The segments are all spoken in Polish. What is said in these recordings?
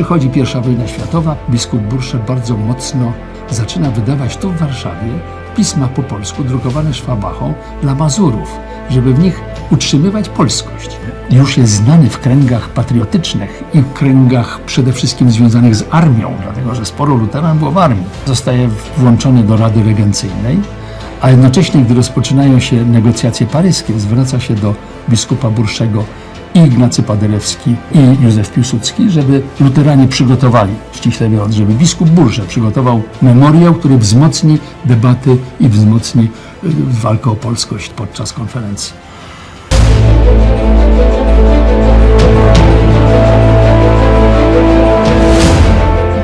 przychodzi pierwsza wojna światowa, biskup Bursze bardzo mocno zaczyna wydawać tu w Warszawie pisma po polsku drukowane szwabachą dla Mazurów, żeby w nich utrzymywać polskość. Już jest znany w kręgach patriotycznych i w kręgach przede wszystkim związanych z armią, dlatego że sporo luteran było w armii. Zostaje włączony do Rady Regencyjnej, a jednocześnie, gdy rozpoczynają się negocjacje paryskie, zwraca się do biskupa Burszego i Ignacy Paderewski i Józef Piłsudski, żeby luteranie przygotowali, ściśle mówiąc, żeby biskup Burże przygotował memoriał, który wzmocni debaty i wzmocni y, walkę o polskość podczas konferencji.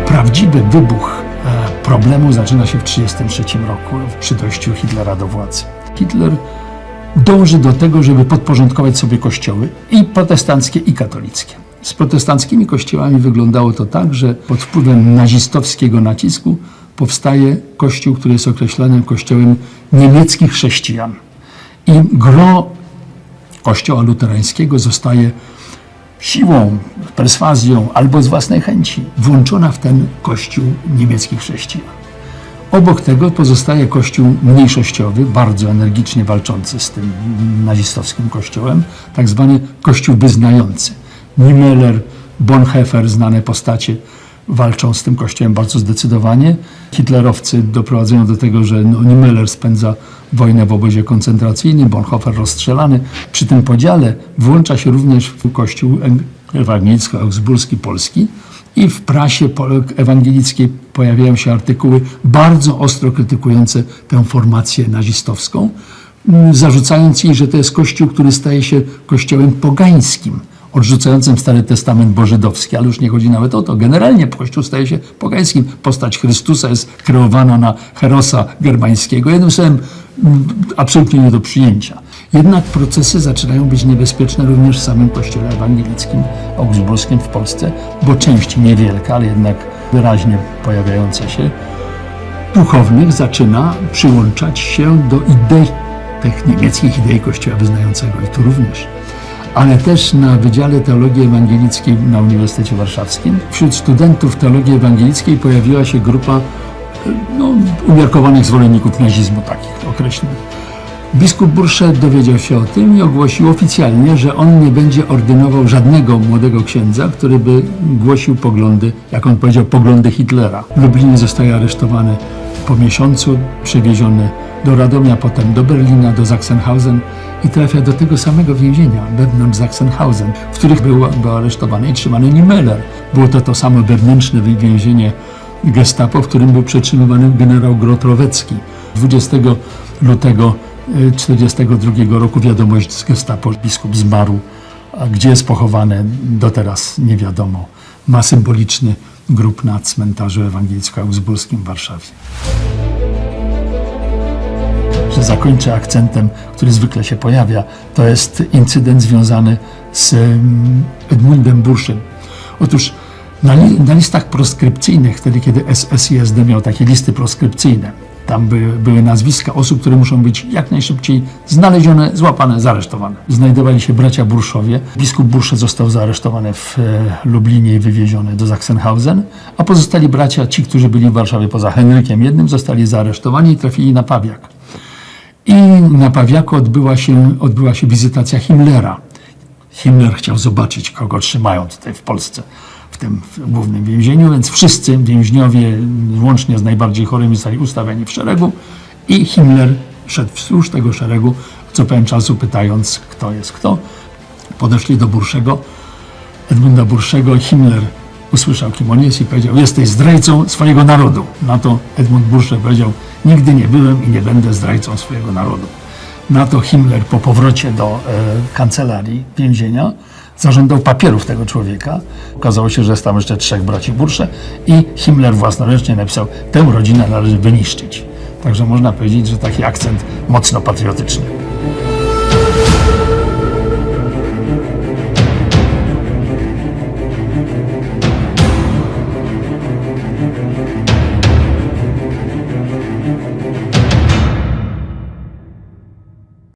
Prawdziwy wybuch e, problemu zaczyna się w 1933 roku przy dojściu Hitlera do władzy. Hitler dąży do tego, żeby podporządkować sobie kościoły i protestanckie, i katolickie. Z protestanckimi kościołami wyglądało to tak, że pod wpływem nazistowskiego nacisku powstaje kościół, który jest określanym kościołem niemieckich chrześcijan. I gro kościoła luterańskiego zostaje siłą, perswazją albo z własnej chęci włączona w ten kościół niemieckich chrześcijan. Obok tego pozostaje kościół mniejszościowy, bardzo energicznie walczący z tym nazistowskim kościołem, tak zwany kościół wyznający. Niemöller, Bonhoeffer, znane postacie, walczą z tym kościołem bardzo zdecydowanie. Hitlerowcy doprowadzają do tego, że no, Niemöller spędza wojnę w obozie koncentracyjnym, Bonhoeffer rozstrzelany. Przy tym podziale włącza się również kościół ewangelicko-augsburski polski, i w prasie ewangelickiej pojawiają się artykuły bardzo ostro krytykujące tę formację nazistowską, zarzucając jej, że to jest kościół, który staje się kościołem pogańskim, odrzucającym Stary Testament bożydowski, ale już nie chodzi nawet o to. Generalnie kościół staje się pogańskim. Postać Chrystusa jest kreowana na herosa germańskiego. Jednym słowem, absolutnie nie do przyjęcia. Jednak procesy zaczynają być niebezpieczne również w samym kościele ewangelickim augsburskim w Polsce, bo część niewielka, ale jednak wyraźnie pojawiająca się, duchownych zaczyna przyłączać się do idei, tych niemieckich idei kościoła wyznającego i tu również. Ale też na Wydziale Teologii Ewangelickiej na Uniwersytecie Warszawskim wśród studentów teologii ewangelickiej pojawiła się grupa no, umiarkowanych zwolenników nazizmu, takich określonych. Biskup Burszet dowiedział się o tym i ogłosił oficjalnie, że on nie będzie ordynował żadnego młodego księdza, który by głosił poglądy, jak on powiedział, poglądy Hitlera. W Lublinie zostaje aresztowany po miesiącu, przewieziony do Radomia, potem do Berlina, do Sachsenhausen i trafia do tego samego więzienia, wewnątrz Sachsenhausen, w których był, był aresztowany i trzymany Niemöller. Było to to samo wewnętrzne więzienie gestapo, w którym był przetrzymywany generał Grotrowecki. 20 lutego 1942 roku wiadomość z gestapo, biskup zmarł, a gdzie jest pochowany do teraz nie wiadomo. Ma symboliczny grób na cmentarzu ewangelicko-augsburskim w Warszawie. Że zakończę akcentem, który zwykle się pojawia, to jest incydent związany z mm, Edmundem Burszem. Otóż na, li, na listach proskrypcyjnych, wtedy kiedy SSISD miał takie listy proskrypcyjne, tam by, były nazwiska osób, które muszą być jak najszybciej znalezione, złapane, zaresztowane. Znajdowali się bracia Burszowie. Biskup Bursze został zaaresztowany w e, Lublinie i wywieziony do Sachsenhausen, a pozostali bracia, ci, którzy byli w Warszawie poza Henrykiem jednym, zostali zaaresztowani i trafili na Pawiak. I na Pawiaku odbyła się, odbyła się wizytacja Himmlera. Himmler chciał zobaczyć, kogo trzymają tutaj w Polsce w tym głównym więzieniu, więc wszyscy więźniowie, łącznie z najbardziej chorymi, zostali ustawieni w szeregu i Himmler szedł wzdłuż tego szeregu, co pewien czasu pytając, kto jest kto. Podeszli do Burszego, Edmunda Burszego Himmler usłyszał, kim on jest i powiedział, jesteś zdrajcą swojego narodu. Na to Edmund Bursze powiedział, nigdy nie byłem i nie będę zdrajcą swojego narodu. Na to Himmler po powrocie do e, kancelarii więzienia zażądał papierów tego człowieka. Okazało się, że jest tam jeszcze trzech braci Bursze i Himmler własnoręcznie napisał, tę rodzinę należy wyniszczyć. Także można powiedzieć, że taki akcent mocno patriotyczny.